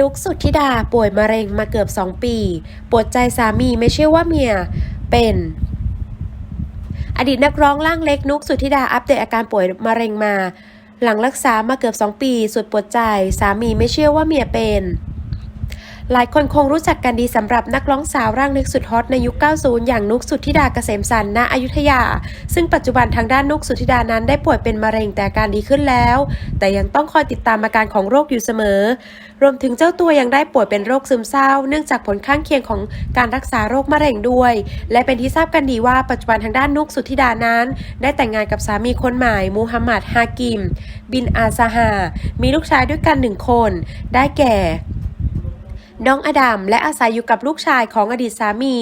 นุกสุทธิดาป่วยมะเร็งมาเกือบ 2 ปีปวดใจสามีไม่เชื่อว่าเมียเป็น อดีตนักร้องร่างเล็กนุกสุทธิดาอัปเดตอาการป่วยมะเร็งมา หลังรักษามาเกือบ 2 ปี สุดปวดใจ สามีไม่เชื่อว่าเมียเป็น หลายคนคงรู้จักกันดีสำหรับนักร้องสาวร่างเล็กสุดฮอตในยุค 90 อย่างนุกสุทธิดาเกษมสันณอยุธยา ซึ่งปัจจุบันทางด้านนุกสุทธิดานั้นได้ป่วยเป็นมะเร็งแต่การดีขึ้นแล้ว แต่ยังต้องคอยติดตามอาการของโรคอยู่เสมอ รวมถึงเจ้าตัวยังได้ป่วยเป็นโรคซึมเศร้า เนื่องจากผลข้างเคียงของการรักษาโรคมะเร็งด้วย และเป็นที่ทราบกันดีว่าปัจจุบันทางด้านนุกสุทธิดานั้น ได้แต่งงานกับสามีคนใหม่มูฮัมหมัดฮากิม บินอาซาฮามีลูกชายด้วยกันหนึ่งคน ได้แก่ น้องอดัมและอาศัยอยู่กับลูกชายของอดีตสามี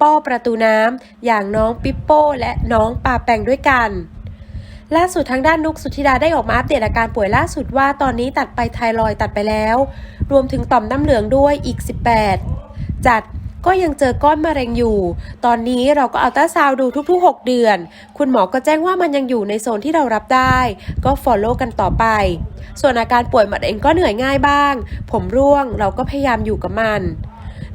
ป้อประตูน้ำ อย่างน้องปิปโป้ และน้องปาแปงด้วยกันล่าสุดทางด้านนุกสุธิดาได้ออกมาอัปเดตอาการป่วยล่าสุดว่าตอนนี้ตัดไปไทรอยตัดไปแล้ว รวมถึงต่อมน้ำเหลืองด้วยอีก 18 จัด ก็ยังเจอก้อนมะเร็งอยู่ ตอนนี้เราก็อัลตราซาวดูทุกๆ 6 เดือน คุณหมอก็แจ้งว่ามันยังอยู่ในโซนที่เรารับได้ ก็ฟอลโล่กันต่อไป ส่วนอาการป่วยมะเร็งก็เหนื่อยง่ายบ้าง ผมร่วงเราก็พยายามอยู่กับมัน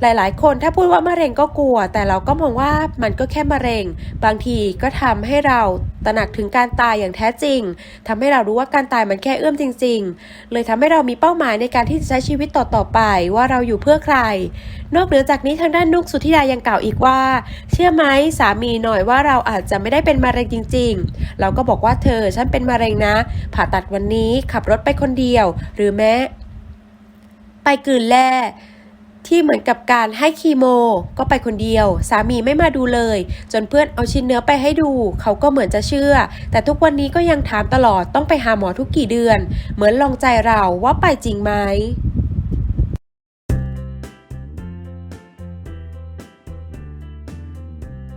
หลายๆ คนถ้าพูดว่ามะเร็งก็กลัว แต่เราก็มองว่ามันก็แค่มะเร็ง บางทีก็ทำให้เราตระหนักถึงการตายอย่างแท้จริงทำให้เรารู้ว่าการตายมันแค่เอื้อมจริง ๆ เลยทำให้เรามีเป้าหมายในการที่จะใช้ชีวิตต่อๆไปว่าเราอยู่เพื่อใคร นอกเหนือจากนี้ทางด้านนุกสุธิดายังกล่าวอีกว่า เชื่อไหมสามีหน่อยว่าเราอาจจะไม่ได้เป็นมะเร็งจริง ๆ เราก็บอกว่าเธอฉันเป็นมะเร็งนะ ผ่าตัดวันนี้ขับรถไปคนเดียว หรือแม้ไปกืนแร่ ที่เหมือนกับการให้คีโม ก็ไปคนเดียว สามีไม่มาดูเลย จนเพื่อนเอาชิ้นเนื้อไปให้ดู เขาก็เหมือนจะเชื่อ แต่ทุกวันนี้ก็ยังถามตลอดต้องไปหาหมอทุกกี่เดือน เหมือนลองใจเราว่าไปจริงไหม